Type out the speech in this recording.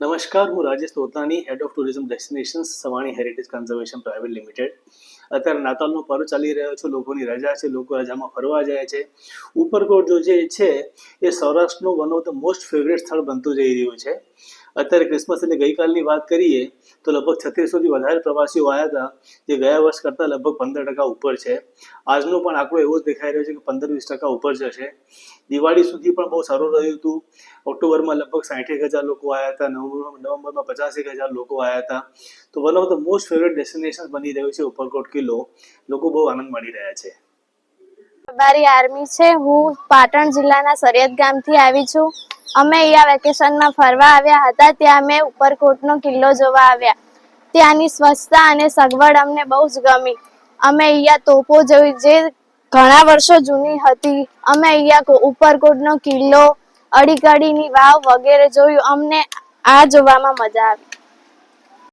નમસ્કાર હું Rajesh Totani head of tourism destinations Savani heritage conservation private limited અત્યારે નાતાલનો પર્વ ચાલી રહ્યો છે, લોકોની રજા છે, લોકો રજામાં ફરવા જાય છે. ઉપરકોટ જો જે છે, એ સૌરાષ્ટ્રનું one of the most favourite સ્થળ બનતું જઈ રહ્યું છે. અત્યારે ક્રિસમસ એટલે ગઈકાલની વાત કરીએ, તો લગભગ છત્રીસોથી વધારે પ્રવાસીઓ આવ્યા હતા, જે ગયા વર્ષ કરતાં લગભગ પંદર ટકા ઉપર છે. આજનો પણ આંકડો એવો જ દેખાઈ રહ્યો છે કે પંદર વીસ ટકા ઉપર જશે. દિવાળી સુધી પણ બહુ સારું રહ્યું હતું. ઓક્ટોબરમાં લગભગ સાઠેક હજાર લોકો આવ્યા હતા નવેમ્બર નવેમ્બરમાં પચાસેક હજાર લોકો આવ્યા હતા. તો one of the most favourite destination બની રહ્યું છે ઉપરકોટ કિલ્લો. લોકો બહુ આનંદ માણી રહ્યા છે. મારી આર્મી છે. હું પાટણ જિલ્લાના સરિયદ ગામથી આવી છું. અમે અહીંયા વેકેશનમાં ફરવા આવ્યા હતા. ત્યાં અમે ઉપરકોટનો કિલ્લો જોવા આવ્યા. ત્યાંની સ્વચ્છતા અને સગવડ અમને બહુ જ ગમી. અમે અહીંયા તોપો જોઈ, જે ઘણા વર્ષો જૂની હતી. અમે અહીંયા ઉપરકોટનો કિલ્લો, અડીકડીની વાવ વગેરે જોયું. અમને આ જોવામાં મજા આવી.